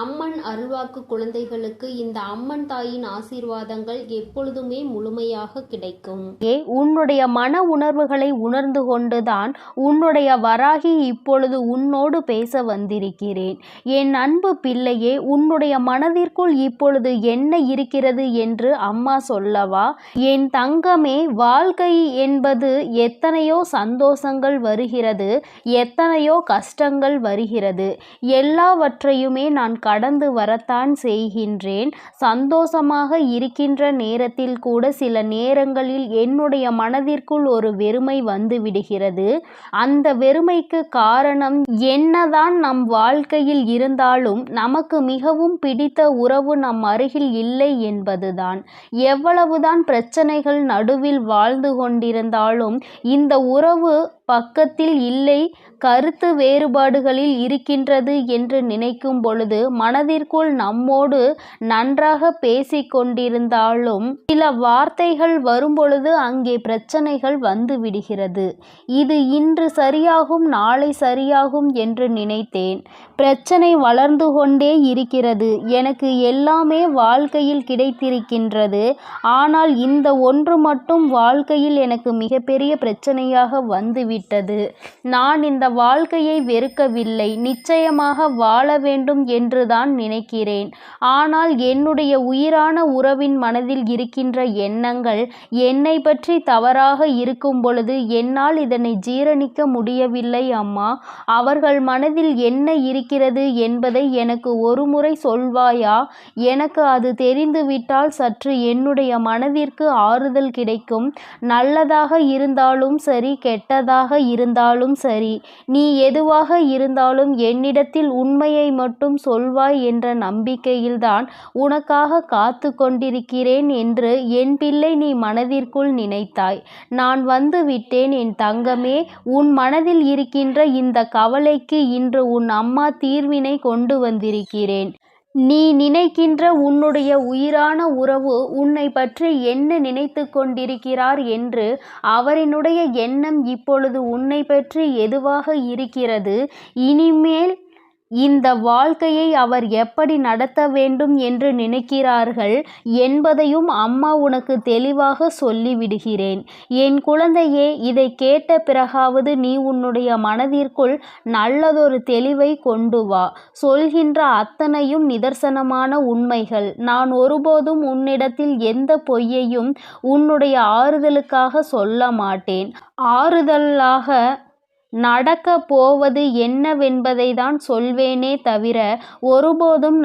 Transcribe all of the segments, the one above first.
அம்மன் அருள்வாக்கு குழந்தைகளுக்கு இந்த அம்மன் தாயின் ஆசீர்வாதங்கள் எப்பொழுதுமே முழுமையாக கிடைக்கும். ஏ உன்னுடைய மன உணர்வுகளை உணர்ந்து கொண்டுதான் உன்னுடைய வராகி இப்பொழுது உன்னோடு பேச வந்திருக்கிறேன். என் அன்பு பிள்ளையே உன்னுடைய மனதிற்குள் இப்பொழுது என்ன இருக்கிறது என்று அம்மா சொல்லவா? என் தங்கமே வாழ்க்கை என்பது எத்தனையோ சந்தோஷங்கள் வருகிறது எத்தனையோ கஷ்டங்கள் வருகிறது. எல்லாவற்றையுமே நான் கடந்து வரத்தான் செய்கின்றேன். சந்தோஷமாக இருக்கின்ற நேரத்தில் கூட சில நேரங்களில் என்னுடைய மனதிற்குள் ஒரு வெறுமை வந்து விடுகிறது அந்த வெறுமைக்கு காரணம் என்னதான் நம் வாழ்க்கையில் இருந்தாலும் நமக்கு மிகவும் பிடித்த உறவு நம் அருகில் இல்லை என்பதுதான். எவ்வளவுதான் பிரச்சனைகள் நடுவில் வாழ்ந்து கொண்டிருந்தாலும் இந்த உறவு பக்கத்தில் இல்லை கருத்து வேறுபாடுகளில் இருக்கின்றது என்று நினைக்கும் பொழுது மனதிற்குள் நம்மோடு நன்றாக பேசிக்கொண்டிருந்தாலும் சில வார்த்தைகள் வரும்பொழுது அங்கே பிரச்சனைகள் வந்து விடுகிறது. இது இன்று சரியாகும் நாளை சரியாகும் என்று நினைத்தேன். பிரச்சனை வளர்ந்து கொண்டே இருக்கிறது. எனக்கு எல்லாமே வாழ்க்கையில் கிடைத்திருக்கின்றது. ஆனால் இந்த ஒன்று மட்டும் வாழ்க்கையில் எனக்கு மிகப்பெரிய பிரச்சனையாக விட்டது. நான் இந்த வாழ்க்கையை வெறுக்கவில்லை. நிச்சயமாக வாழ வேண்டும் என்றுதான் நினைக்கிறேன். ஆனால் என்னுடைய உயிரான உறவின் மனதில் இருக்கின்ற எண்ணங்கள் என்னை பற்றி தவறாக இருக்கும் பொழுது என்னால் இதனை ஜீரணிக்க முடியவில்லை அம்மா. அவர்கள் மனதில் என்ன இருக்கிறது என்பதை எனக்கு ஒருமுறை சொல்வாயா? எனக்கு அது தெரிந்துவிட்டால் சற்று என்னுடைய மனதிற்கு ஆறுதல் கிடைக்கும். நல்லதாக இருந்தாலும் சரி கெட்டதாக இருந்தாலும் சரி. நீ எதுவாக இருந்தாலும் என்னிடத்தில் உண்மையை மட்டும் சொல்வாய் என்ற நம்பிக்கையில்தான் உனக்காக காத்து கொண்டிருக்கிறேன் என்று என் பிள்ளை நீ மனதிற்குள் நினைத்தாய். நான் வந்து விட்டேன் என் தங்கமே. உன் மனதில் இருக்கின்ற இந்த கவலைக்கு இன்று உன் அம்மா தீர்வினை கொண்டு வந்திருக்கிறேன். நீ நினைக்கின்ற உன்னுடைய உயிரான உறவு உன்னை பற்றி என்ன நினைத்து கொண்டிருக்கிறார் என்று அவரினுடைய எண்ணம் இப்பொழுது உன்னை பற்றி எதுவாக இருக்கிறது? இனிமேல் இந்த வாழ்க்கையை அவர் எப்படி நடத்த வேண்டும் என்று நினைக்கிறார்கள் என்பதையும் அம்மா உனக்கு தெளிவாக சொல்லிவிடுகிறேன். என் குழந்தையே இதை கேட்ட பிறகாவது நீ உன்னுடைய மனதிற்குள் நல்லதொரு தெளிவை கொண்டு வா. சொல்கின்ற அத்தனையும் நிதர்சனமான உண்மைகள். நான் ஒருபோதும் உன்னிடத்தில் எந்த பொய்யையும் உன்னுடைய ஆறுதலுக்காக சொல்ல மாட்டேன். ஆறுதலாக நடக்கப் போவது என்னவென்பதை தான் சொல்வேனே தவிர ஒருபோதும்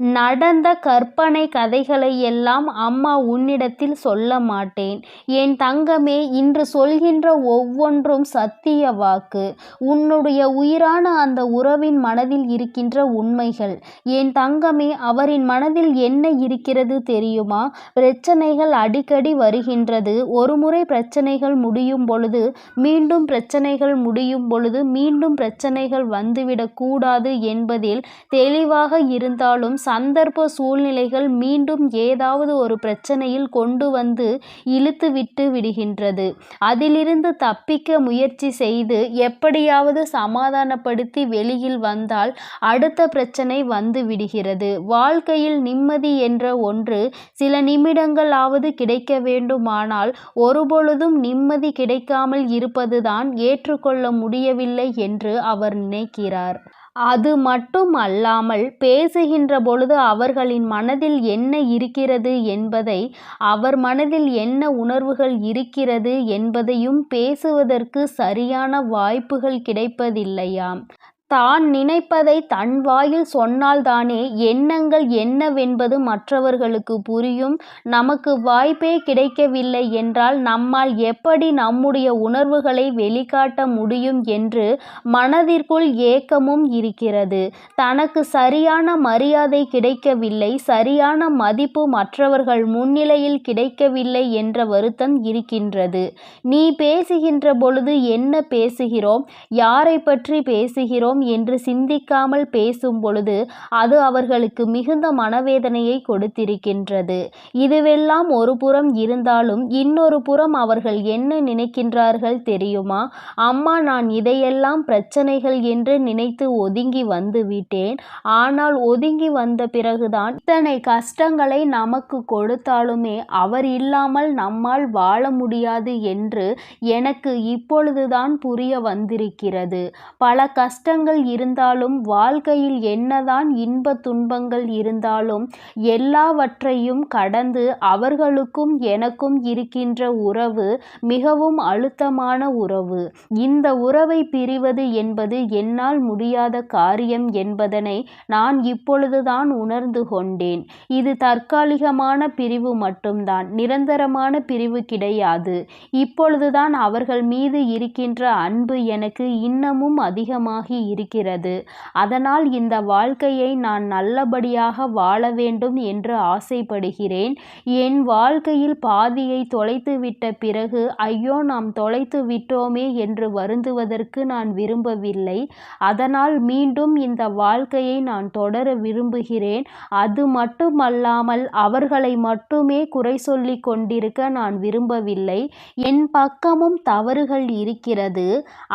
நடந்த கற்பனை கதைகளை எல்லாம் அம்மா உன்னிடத்தில் சொல்ல மாட்டேன். என் தங்கமே இன்று சொல்கின்ற ஒவ்வொன்றும் சத்திய வாக்கு. உன்னுடைய உயிரான அந்த உறவின் மனதில் இருக்கின்ற உண்மைகள். என் தங்கமே அவரின் மனதில் என்ன இருக்கிறது தெரியுமா? பிரச்சனைகள் அடிக்கடி வருகின்றது. ஒரு முறை பிரச்சனைகள் முடியும் பொழுது மீண்டும் பிரச்சனைகள் முடியும் பொழுது மீண்டும் பிரச்சனைகள் வந்துவிடக்கூடாது என்பதில் தெளிவாக இருந்தாலும் சந்தர்ப்ப சூழ்நிலைகள் மீண்டும் ஏதாவது ஒரு பிரச்சனையில் கொண்டு வந்து இழுத்து விட்டு விடுகின்றது. அதிலிருந்து தப்பிக்க முயற்சி செய்து எப்படியாவது சமாதானப்படுத்தி வெளியில் வந்தால் அடுத்த பிரச்சனை வந்து விடுகிறது. வாழ்க்கையில் நிம்மதி என்ற ஒன்று சில நிமிடங்களாவது கிடைக்க வேண்டுமானால் ஒருபொழுதும் நிம்மதி கிடைக்காமல் இருப்பதுதான் ஏற்றுக்கொள்ள முடியவில்லை என்று அவர் நினைக்கிறார். அது மட்டும் அல்லாமல் பேசுகின்ற பொழுது அவர்களின் மனதில் என்ன இருக்கிறது என்பதை அவர் மனதில் என்ன உணர்வுகள் இருக்கிறது என்பதையும் பேசுவதற்கு சரியான வாய்ப்புகள் கிடைப்பதில்லையாம். தான் நினைப்பதை தன் வாயில் சொன்னால்தானே எண்ணங்கள் என்னவென்பது மற்றவர்களுக்கு புரியும். நமக்கு வாய்ப்பே கிடைக்கவில்லை என்றால் நம்மால் எப்படி நம்முடைய உணர்வுகளை வெளிக்காட்ட முடியும் என்று மனதிற்குள் ஏக்கமும் இருக்கிறது. தனக்கு சரியான மரியாதை கிடைக்கவில்லை சரியான மதிப்பு மற்றவர்கள் முன்னிலையில் கிடைக்கவில்லை என்ற வருத்தம் இருக்கின்றது. நீ பேசுகின்ற பொழுது என்ன பேசுகிறோம்? யாரை பற்றி பேசுகிறோம்? பாவம் என்று சிந்திக்காமல் பேசும் பொழுது அது அவர்களுக்கு மிகுந்த மனவேதனையை கொடுத்திருக்கின்றது. இதுவெல்லாம் ஒரு புறம் இருந்தாலும் இன்னொரு புறம் அவர்கள் என்ன நினைக்கின்றார்கள் தெரியுமா? அம்மா நான் இதையெல்லாம் பிரச்சனைகள் என்று நினைத்து ஒதுங்கி வந்து விட்டேன். ஆனால் ஒதுங்கி வந்த பிறகுதான் இத்தனை கஷ்டங்களை நமக்கு கொடுத்தாலுமே அவர் இல்லாமல் நம்மால் வாழ முடியாது என்று எனக்கு இப்பொழுதுதான் புரிய வந்திருக்கிறது. பல கஷ்டங்கள் இருந்தாலும் வாழ்க்கையில் என்னதான் இன்ப துன்பங்கள் இருந்தாலும் எல்லாவற்றையும் கடந்து அவர்களுக்கும் எனக்கும் இருக்கின்ற உறவு மிகவும் அழுத்தமான உறவு. இந்த உறவை பிரிவது என்பது என்னால் முடியாத காரியம் என்பதனை நான் இப்பொழுதுதான் உணர்ந்து கொண்டேன். இது தற்காலிகமான பிரிவு மட்டும்தான் நிரந்தரமான பிரிவு கிடையாது. இப்பொழுதுதான் அவர்கள் மீது இருக்கின்ற அன்பு எனக்கு இன்னமும் அதிகமாகி இருக்கிறது. அதனால் இந்த வாழ்க்கையை நான் நல்லபடியாக வாழ வேண்டும் என்று ஆசைப்படுகிறேன். என் வாழ்க்கையில் பாதியை தொலைத்துவிட்ட பிறகு ஐயோ நாம் தொலைத்து விட்டோமே என்று வருந்துவதற்கு நான் விரும்பவில்லை. அதனால் மீண்டும் இந்த வாழ்க்கையை நான் தொடர விரும்புகிறேன். அது மட்டுமல்லாமல் அவர்களை மட்டுமே குறை சொல்லி கொண்டிருக்க நான் விரும்பவில்லை. என் பக்கமும் தவறுகள் இருக்கிறது.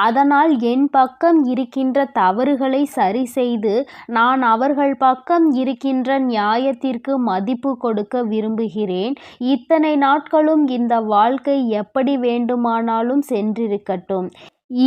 அதனால் என் பக்கம் இருக்கின்ற தவறுகளை சரி செய்து நான் அவர்கள் பக்கம் இருக்கின்ற நியாயத்திற்கு மதிப்பு கொடுக்க விரும்புகிறேன். இத்தனை நாட்களும் இந்த வாழ்க்கை எப்படி வேண்டுமானாலும் சென்றிருக்கட்டும்.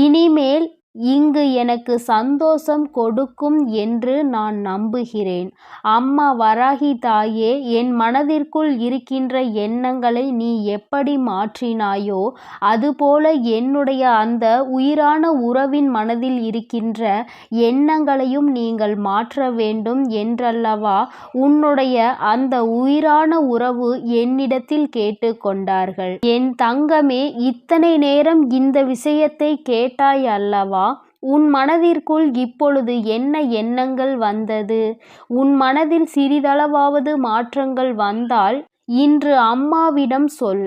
இனிமேல் இங்கு எனக்கு சந்தோஷம் கொடுக்கும் என்று நான் நம்புகிறேன். அம்மா வராகி தாயே என் மனதிற்குள் இருக்கின்ற எண்ணங்களை நீ எப்படி மாற்றினாயோ அதுபோல என்னுடைய அந்த உயிரான உறவின் மனதில் இருக்கின்ற எண்ணங்களையும் நீங்கள் மாற்ற வேண்டும் என்றல்லவா? உன்னுடைய அந்த உயிரான உறவு என்னிடத்தில் கேட்டுக்கொண்டார்கள். என் தங்கமே இத்தனை நேரம் இந்த விஷயத்தை கேட்டாய் அல்லவா? உன் மனதிற்குள் இப்பொழுது என்ன எண்ணங்கள் வந்தது? உன் மனதில் சிறிதளவாவது மாற்றங்கள் வந்தால் இன்று அம்மாவிடம் சொல்.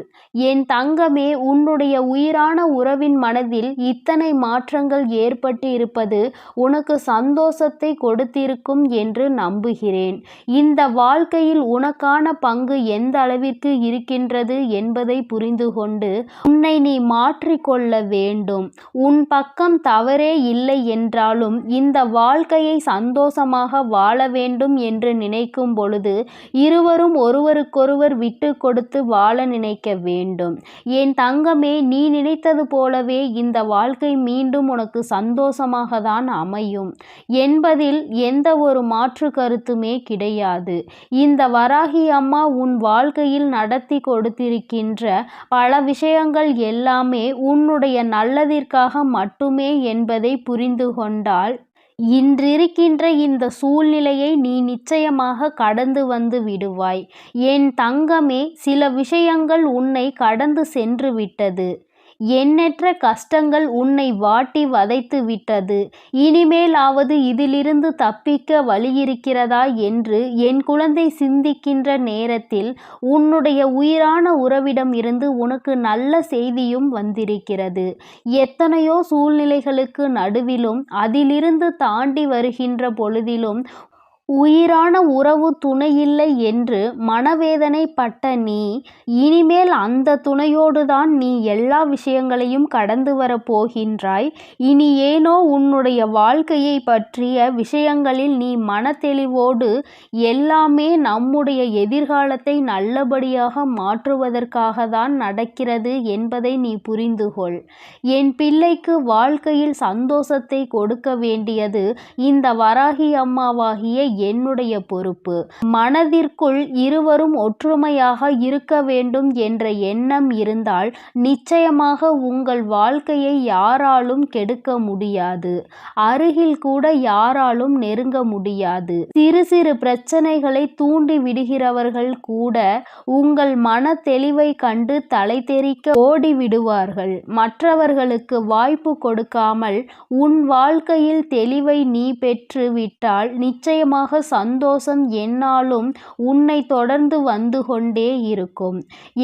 என் தங்கமே உன்னுடைய உயிரான உறவின் மனதில் இத்தனை மாற்றங்கள் ஏற்பட்டு இருப்பது உனக்கு சந்தோஷத்தை கொடுத்திருக்கும் என்று நம்புகிறேன். இந்த வாழ்க்கையில் உனக்கான பங்கு எந்த அளவிற்கு இருக்கின்றது என்பதை புரிந்து கொண்டு உன்னை நீ மாற்றிக்கொள்ள வேண்டும். உன் பக்கம் தவறே இல்லை என்றாலும் இந்த வாழ்க்கையை சந்தோஷமாக வாழ வேண்டும் என்று நினைக்கும் பொழுது இருவரும் ஒருவருக்கொருவர் விட்டு கொடுத்து வாழ நினைக்க வேண்டும். என் தங்கமே நீ நினைத்தது போலவே இந்த வாழ்க்கை மீண்டும் உனக்கு சந்தோஷமாக தான் அமையும். என்பதில் எந்த ஒரு மாற்று கருத்துமே கிடையாது. இந்த வராகி அம்மா உன் வாழ்க்கையில் நடத்தி கொடுத்திருக்கின்ற பல விஷயங்கள் எல்லாமே உன்னுடைய நல்லதிற்காக மட்டுமே என்பதை புரிந்து கொண்டால் இன்றிருக்கின்ற இந்த சூழ்நிலையை நீ நிச்சயமாக கடந்து வந்து விடுவாய். என் தங்கமே சில விஷயங்கள் உன்னை கடந்து சென்று விட்டது. எண்ணற்ற கஷ்டங்கள் உன்னை வாட்டி வதைத்து விட்டது. இனிமேலாவது இதிலிருந்து தப்பிக்க வழியிருக்கிறதா என்று என் குழந்தை சிந்திக்கின்ற நேரத்தில் உன்னுடைய உயிரான உறவிடம் இருந்து உனக்கு நல்ல செய்தியும் வந்திருக்கிறது. எத்தனையோ சூழ்நிலைகளுக்கு நடுவிலும் அதிலிருந்து தாண்டி வருகின்ற பொழுதிலும் உயிரான உறவு துணையில்லை என்று மனவேதனைப்பட்ட நீ இனிமேல் அந்த துணையோடுதான் நீ எல்லா விஷயங்களையும் கடந்து வரப் போகின்றாய். இனி ஏனோ உன்னுடைய வாழ்க்கையை பற்றிய விஷயங்களில் நீ மனத்தெளிவோடு எல்லாமே நம்முடைய எதிர்காலத்தை நல்லபடியாக மாற்றுவதற்காக தான் நடக்கிறது என்பதை நீ புரிந்து கொள் என் பிள்ளைக்கு வாழ்க்கையில் சந்தோஷத்தை கொடுக்க வேண்டியது இந்த வராகி அம்மாவாகிய என்னுடைய பொறுப்பு. மனதிற்குள் இருவரும் ஒற்றுமையாக இருக்க வேண்டும் என்ற எண்ணம் இருந்தால் நிச்சயமாக உங்கள் வாழ்க்கையை யாராலும் கெடுக்க முடியாது. அருகில் கூட யாராலும் நெருங்க முடியாது. சிறு சிறு பிரச்சனைகளை தூண்டி விடுகிறவர்கள் கூட உங்கள் மன தெளிவை கண்டு தலை தெறிக்க ஓடிவிடுவார்கள். மற்றவர்களுக்கு வாய்ப்பு கொடுக்காமல் உன் வாழ்க்கையில் தெளிவை நீ பெற்று விட்டால் நிச்சயமாக சந்தோஷம் என்னாலும் உன்னை தொடர்ந்து வந்து கொண்டே இருக்கும்.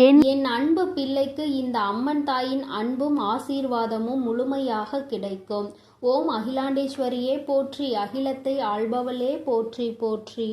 என் என் அன்பு பிள்ளைக்கு இந்த அம்மன் தாயின் அன்பும் ஆசீர்வாதமும் முழுமையாக கிடைக்கும். ஓம் அகிலாண்டேஸ்வரியே போற்றி அகிலத்தை ஆள்பவளே போற்றி போற்றி.